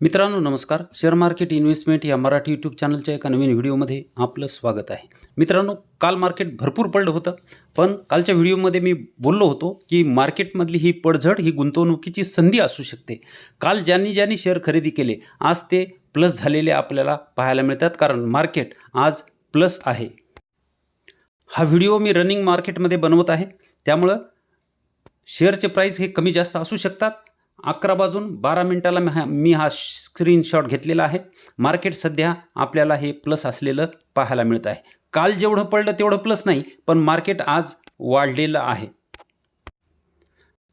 मित्रांनो नमस्कार. Share market investment या मराठी यूट्यूब चॅनलच्या एका नवीन व्हिडिओमध्ये आपलं स्वागत आहे. मित्रांनो काल मार्केट भरपूर पडलं होतं पण कालच्या व्हिडिओमध्ये मी बोललो होतो की मार्केटमधली ही पडझड ही गुंतवणुकीची संधी असू शकते. काल ज्यांनी ज्यांनी शेअर खरेदी केले आज ते प्लस झालेले आपल्याला पाहायला मिळतात कारण मार्केट आज प्लस आहे. हा व्हिडिओ मी रनिंग मार्केटमध्ये बनवत आहे. त्यामुळं शेअरचे प्राईस हे कमी जास्त असू शकतात अकरा वाजून बारा मिनिटाला मी हा मी हा स्क्रीनशॉट घेतलेला आहे. मार्केट सध्या आपल्याला हे प्लस असलेलं पाहायला मिळत आहे. काल जेवढं पडलं तेवढं प्लस नाही पण मार्केट आज वाढलेलं आहे.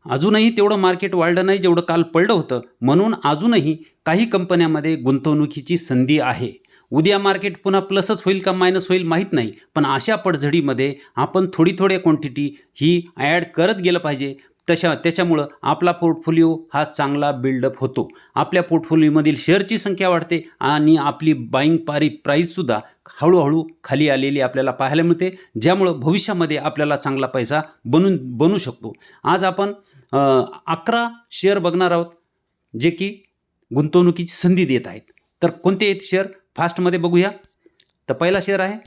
अजूनही तेवढं मार्केट वाढलं नाही जेवढं काल पडलं होतं. म्हणून अजूनही काही कंपन्यामध्ये गुंतवणुकीची संधी आहे. उद्या मार्केट पुन्हा प्लसच होईल का मायनस होईल माहीत नाही पण अशा पडझडीमध्ये आपण थोडी थोडी क्वांटिटी ही ॲड करत गेलं पाहिजे. तशा त्याच्यामुळं आपला पोर्टफोलिओ हा चांगला बिल्डअप होतो. आपल्या पोर्टफोलिओमधील शेअरची संख्या वाढते आणि आपली बाईंग पारी प्राईससुद्धा हळूहळू खाली आलेली आपल्याला पाहायला मिळते ज्यामुळं भविष्यामध्ये आपल्याला चांगला पैसा बनून बनू शकतो. आज आपण अकरा शेअर बघणार आहोत जे की गुंतवणुकीची संधी देत आहेत. तर कोणते आहेत शेअर फास्टमध्ये बघूया. तर पहिला शेअर आहे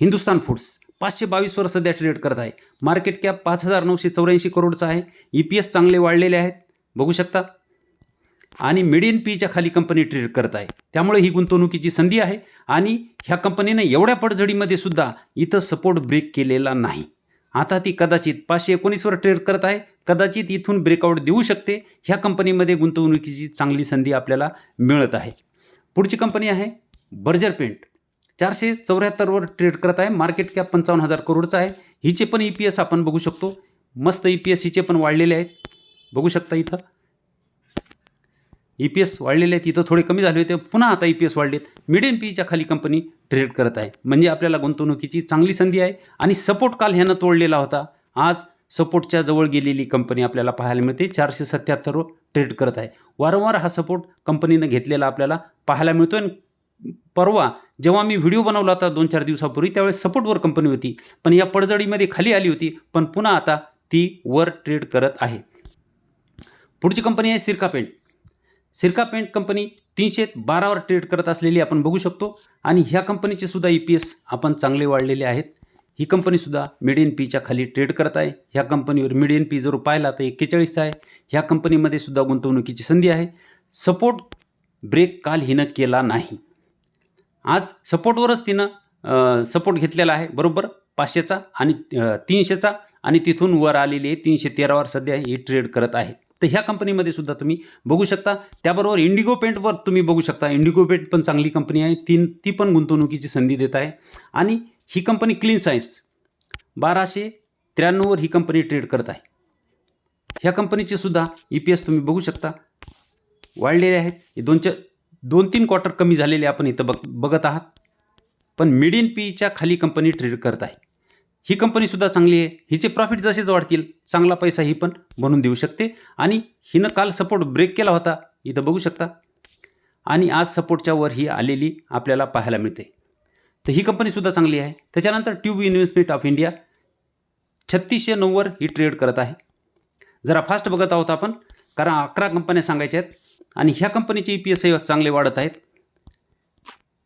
हिंदुस्तान फूड्स पाचशे बावीसवर सध्या ट्रेड करत आहे. मार्केट कॅप पाच हजार नऊशे चौऱ्याऐंशी करोडचा आहे. ई पी एस चांगले वाढलेले आहेत. बघू शकता. आणि मिडियन पीच्या खाली कंपनी ट्रेड करत आहे. त्यामुळे ही गुंतवणुकीची संधी आहे. आणि ह्या कंपनीने एवढ्या पडझडीमध्ये सुद्धा इथं सपोर्ट ब्रेक केलेला नाही. आता ती कदाचित पाचशे एकोणीसवर ट्रेड करत आहे. कदाचित इथून ब्रेकआउट देऊ शकते. ह्या कंपनीमध्ये गुंतवणुकीची चांगली संधी आपल्याला मिळत आहे. पुढची कंपनी आहे बर्जर पेंट चारशे चौऱ्याहत्तरवर ट्रेड करत आहे. मार्केट कॅप पंचावन्न हजार करोडचा आहे. हिचे पण ई पी एस आपण बघू शकतो. मस्त ई पी एस हिचे पण वाढलेले आहेत. बघू शकता इथं. ई पी एस वाढलेले आहेत. इथं थोडे कमी झाले होते. पुन्हा आता ई पी एस वाढलेत. मिडियम पीच्या खाली कंपनी ट्रेड करत आहे. म्हणजे आपल्याला गुंतवणुकीची चांगली संधी आहे. आणि सपोर्ट काल ह्यानं तोडलेला होता. आज सपोर्टच्या जवळ गेलेली कंपनी आपल्याला पाहायला मिळते. चारशे सत्याहत्तरवर ट्रेड करत आहे. वारंवार हा सपोर्ट कंपनीनं घेतलेला आपल्याला पाहायला मिळतो आणि परवा जेव्हा मी व्हिडिओ बनवला होता दोन चार दिवसापूर्वी त्यावेळेस सपोर्टवर कंपनी होती. पण या पडझडीमध्ये खाली आली होती पण पुन्हा आता ती वर ट्रेड करत आहे. पुढची कंपनी आहे सिरका पेंट सिरका पेंट कंपनी तीनशे बारावर ट्रेड करत असलेली आपण बघू शकतो. आणि ह्या कंपनीचे सुद्धा ई पी एस आपण चांगले वाढलेले आहेत. ही कंपनीसुद्धा मिडियन पीच्या खाली ट्रेड करत आहे. ह्या कंपनीवर मिडियन पी जर पाहिला तर एक्केचाळीस आहे. ह्या कंपनीमध्ये सुद्धा गुंतवणुकीची संधी आहे. सपोर्ट ब्रेक काल हिनं केला नाही. आज सपोर्टवरच तिनं सपोर्ट घेतलेला आहे. बरोबर? पाचशेचा आणि तीनशेचा आणि तिथून वर आलेली आहे. तीनशे तेरावर सध्या ही ट्रेड करत आहे. तर ह्या कंपनीमध्ये सुद्धा तुम्ही बघू शकता. त्याबरोबर इंडिगो पेंटवर तुम्ही बघू शकता. इंडिगो पेंट पण चांगली कंपनी आहे. ती ती पण गुंतवणुकीची संधी देत आहे. आणि ही कंपनी क्लीन सायन्स बाराशे त्र्याण्णववर ही कंपनी ट्रेड करत आहे. ह्या कंपनीचे सुद्धा ई पी एस तुम्ही बघू शकता. वाढलेले आहेत. हे दोनच्या दोन तीन क्वार्टर कमी झालेले आपण इथं बघ बघत आहात. पण मिड इन पीच्या खाली कंपनी ट्रेड करत आहे. ही कंपनीसुद्धा चांगली आहे. हिचे प्रॉफिट जसेच वाढतील चांगला पैसा ही पण बनवून देऊ शकते. आणि हिनं काल सपोर्ट ब्रेक केला होता. इथं बघू शकता. आणि आज सपोर्टच्या वर ही आलेली आपल्याला पाहायला मिळते. तर ही कंपनीसुद्धा चांगली आहे. त्याच्यानंतर ट्यूब इन्व्हेस्टमेंट ऑफ इंडिया छत्तीसशे नऊवर ही ट्रेड करत आहे. जरा फास्ट बघत आहोत आपण. कारण अकरा कंपन्या सांगायच्या आहेत. आणि ह्या कंपनीचे ई पी एस चांगले वाढत आहेत.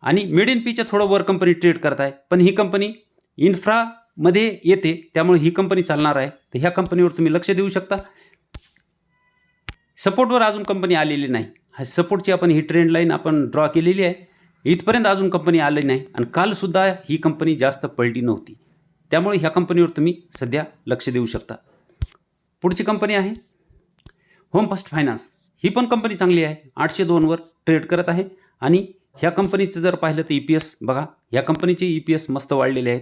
आणि मिड इन पीच्या थोडं वर कंपनी ट्रेड करत आहे. पण ही कंपनी इन्फ्रामध्ये येते त्यामुळे ही कंपनी चालणार आहे. तर ह्या कंपनीवर तुम्ही लक्ष देऊ शकता. सपोर्टवर अजून कंपनी आलेली नाही. हा सपोर्टची आपण ही ट्रेंड लाईन आपण ड्रॉ केलेली आहे. इथपर्यंत अजून कंपनी आली नाही. आणि कालसुद्धा ही कंपनी जास्त पळली नव्हती. त्यामुळे ह्या कंपनीवर तुम्ही सध्या लक्ष देऊ शकता. पुढची कंपनी आहे. होम फर्स्ट फायनान्स ही पण कंपनी चांगली आहे. आठशे दोनवर ट्रेड करत आहे. आणि ह्या कंपनीचं जर पाहिलं तर ई पी एस बघा ह्या कंपनीचे ई पी एस मस्त वाढलेले आहेत.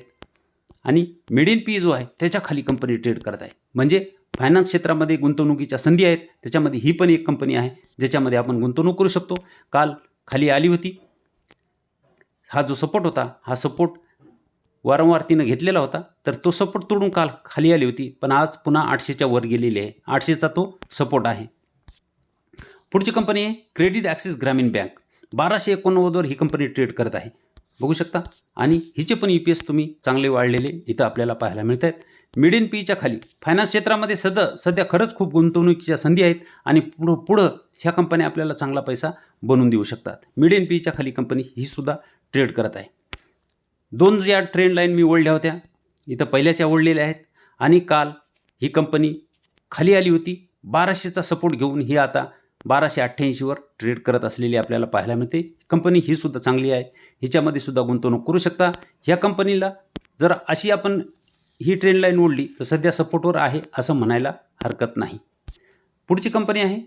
आणि मिडियन पी जो आहे त्याच्याखाली कंपनी ट्रेड करत आहे. म्हणजे फायनान्स क्षेत्रामध्ये गुंतवणुकीच्या संधी आहेत. त्याच्यामध्ये ही पण एक कंपनी आहे ज्याच्यामध्ये आपण गुंतवणूक करू शकतो. काल खाली आली होती. हा जो सपोर्ट होता हा सपोर्ट वारंवार तिनं घेतलेला होता. तर तो सपोर्ट तोडून काल खाली आली होती. पण आज पुन्हा आठशेच्या वर गेलेली आहे. आठशेचा तो सपोर्ट आहे. पुढची कंपनी आहे क्रेडिट ॲक्सिस ग्रामीण बँक. बाराशे एकोणनव्वदवर ही कंपनी ट्रेड करत आहे. बघू शकता. आणि हिचे पण ई पी एस तुम्ही चांगले वाढलेले इथं आपल्याला पाहायला मिळत आहेत मिड इन पीच्या खाली. फायनान्स क्षेत्रामध्ये सध्या सध्या खरंच खूप गुंतवणुकीच्या संधी आहेत आणि पुढं पुढं ह्या कंपन्या आपल्याला चांगला पैसा बनवून देऊ शकतात. मिड इन पीच्या खाली कंपनी ही सुद्धा ट्रेड करत आहे. दोन ज्या ट्रेंड लाईन मी ओढल्या होत्या इथं पहिल्याच्या ओढलेल्या आहेत. आणि काल ही कंपनी खाली आली होती. बाराशेचा सपोर्ट घेऊन ही आता बाराशे अठ्ठ्याऐंशीवर ट्रेड करत असलेली आपल्याला पाहायला मिळते. कंपनी ही सुद्धा चांगली आहे. हिच्यामध्ये सुद्धा गुंतवणूक करू शकता. ह्या कंपनीला जर अशी आपण ही ट्रेन लाईन ओढली तर सध्या सपोर्टवर आहे असं म्हणायला हरकत नाही. पुढची कंपनी आहे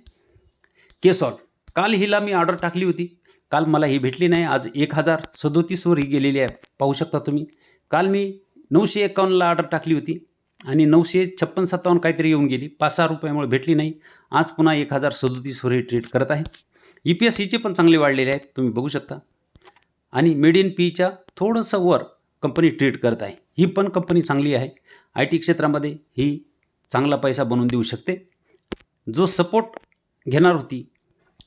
केसॉल काल हिला मी ऑर्डर टाकली होती. काल मला ही भेटली नाही. आज एक हजार सदोतीसवर ही गेलेली आहे. पाहू शकता तुम्ही. काल मी नऊशे एकावन्नला ऑर्डर टाकली होती. आणि नऊशे छप्पन सत्तावन्न काहीतरी येऊन गेली. पाच सहा रुपयामुळे भेटली नाही. आज पुन्हा एक हजार सदोतीसवर ही ट्रेड करत आहे. ई पी एस ईचे पण चांगले वाढलेले आहेत. तुम्ही बघू शकता. आणि मेड इन पीच्या थोडंसं वर कंपनी ट्रेड करत आहे. ही पण कंपनी चांगली आहे. आय टी क्षेत्रामध्ये ही चांगला पैसा बनवून देऊ शकते. जो सपोर्ट घेणार होती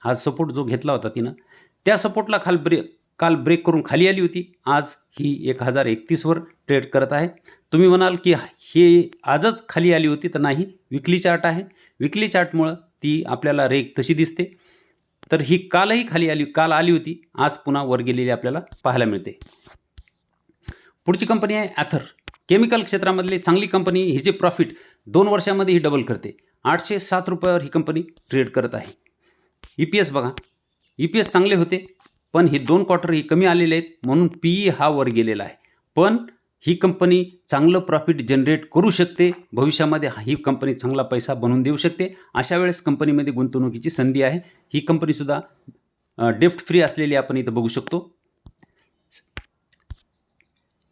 हा सपोर्ट जो घेतला होता तिनं त्या सपोर्टला खाल काल ब्रेक करून खाली आली होती. आज ही एक हजार एकतीसवर ट्रेड करत आहे. तुम्ही म्हणाल की हे आजच खाली आली होती तर नाही विकली चार्ट आहे. विकली चार्टमुळं ती आपल्याला रेक तशी दिसते. तर ही कालही खाली आली काल आली होती. आज पुन्हा वर गेलेली आपल्याला पाहायला मिळते. पुढची कंपनी आहे ॲथर केमिकल क्षेत्रामधली चांगली कंपनी हिचे प्रॉफिट दोन वर्षामध्ये ही डबल करते. आठशे सात रुपयावर ही कंपनी ट्रेड करत आहे. ई पी एस बघा. ई पी एस चांगले होते. पण हे दोन क्वार्टर हे कमी आलेले आहेत म्हणून पी ई हा वर गेलेला आहे. पण ही कंपनी चांगलं प्रॉफिट जनरेट करू शकते भविष्यामध्ये ही कंपनी चांगला पैसा बनवून देऊ शकते. अशा वेळेस कंपनीमध्ये गुंतवणुकीची संधी आहे. ही कंपनीसुद्धा डेफ्ट फ्री असलेली आपण इथं बघू शकतो.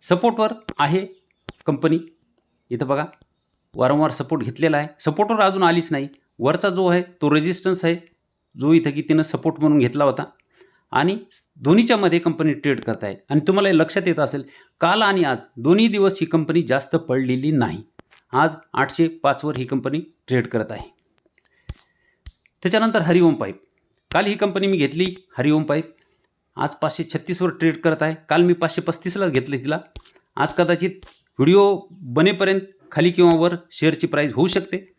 सपोर्टवर आहे कंपनी इथं बघा वारंवार सपोर्ट घेतलेला आहे. सपोर्टवर अजून आलीच नाही. वरचा जो आहे तो रेजिस्टन्स आहे. जो इथं की तिनं सपोर्ट म्हणून घेतला होता. आणि दोन्हीच्या मध्ये कंपनी ट्रेड करत आहे आणि तुम्हाला लक्षात येत असेल काल आणि आज दोन्ही दिवस ही कंपनी जास्त पडलेली नाही. आज आठशे पाचवर ही कंपनी ट्रेड करत आहे. त्याच्यानंतर हरिओम पाईप. काल ही कंपनी मी घेतली हरिओम पाईप. आज पाचशे छत्तीसवर ट्रेड करत आहे. काल मी पाचशे पस्तीसलाच घेतलं तिला. आज कदाचित व्हिडिओ बनेपर्यंत खाली किंवा वर शेअरची प्राईस होऊ शकते.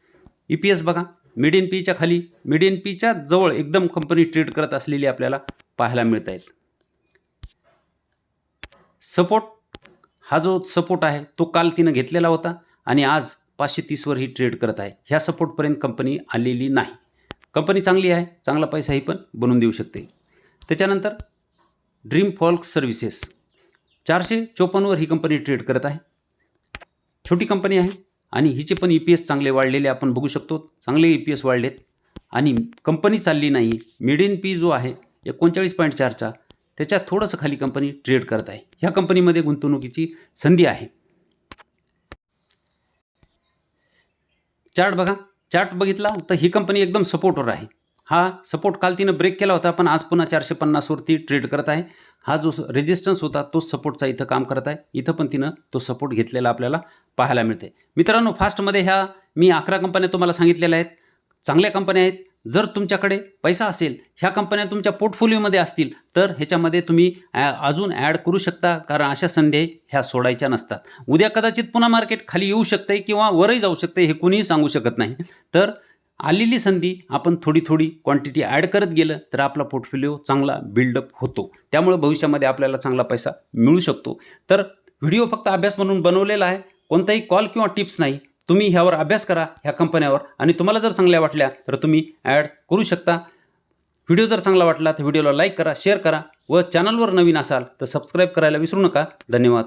ई पी एस बघा. मिड इन पीच्या खाली. मिड इन पीच्या जवळ एकदम कंपनी ट्रेड करत असलेली आपल्याला पाहायला मिळत आहेत सपोर्ट हा जो सपोर्ट आहे तो काल तिनं घेतलेला होता आणि आज पाचशे तीसवर ही ट्रेड करत आहे. ह्या सपोर्टपर्यंत कंपनी आलेली नाही. कंपनी चांगली आहे चांगला पैसाही पण बनवून देऊ शकते. त्याच्यानंतर ड्रीम फॉल्क सर्व्हिसेस चारशे चोपन्नवर ही कंपनी ट्रेड करत आहे. छोटी कंपनी आहे. आणि हिचे पण ई पी एस चांगले वाढलेले आपण बघू शकतो. चांगले ई पी एस वाढलेत. आणि कंपनी चालली नाही. मिड इन पी जो आहे एकोणचाळीस पॉईंट चारचा त्याच्यात थोडंसं खाली कंपनी ट्रेड करत आहे. ह्या कंपनीमध्ये गुंतवणुकीची संधी आहे. चार्ट बघा. चार्ट बघितला तर ही कंपनी एकदम सपोर्टवर आहे. हा सपोर्ट काल तिनं ब्रेक केला होता पण आज पुन्हा चारशे पन्नासवरती ट्रेड करत आहे. हा जो रेजिस्टन्स होता तोच सपोर्टचा इथं काम करत आहे. इथं पण तिनं तो सपोर्ट घेतलेला आपल्याला पाहायला मिळते मित्रांनो फास्टमध्ये ह्या मी अकरा कंपन्या तुम्हाला सांगितलेल्या आहेत. चांगल्या कंपन्या आहेत. जर तुमच्याकडे पैसा असेल ह्या कंपन्या तुमच्या पोर्टफोलिओमध्ये असतील तर ह्याच्यामध्ये तुम्ही ॲ अजून ॲड करू शकता. कारण अशा संधी ह्या सोडायच्या नसतात. उद्या कदाचित पुन्हा मार्केट खाली येऊ शकते किंवा वरही जाऊ शकते हे कुणीही सांगू शकत नाही. तर आलेली संधी आपण थोडी थोडी क्वांटिटी ॲड करत गेलं तर आपला पोर्टफोलिओ चांगला बिल्डअप होतो. त्यामुळं भविष्यामध्ये आपल्याला चांगला पैसा मिळू शकतो. तर व्हिडिओ फक्त अभ्यास म्हणून बनवलेला आहे. कोणताही कॉल किंवा टिप्स नाही. तुम्ही ह्यावर अभ्यास करा ह्या कंपन्यावर आणि तुम्हाला जर चांगल्या वाटल्या तर तुम्ही ॲड करू शकता. व्हिडिओ जर चांगला वाटला तर व्हिडिओला लाईक करा शेअर करा. व चॅनलवर नवीन असाल तर सबस्क्राईब करायला विसरू नका. धन्यवाद.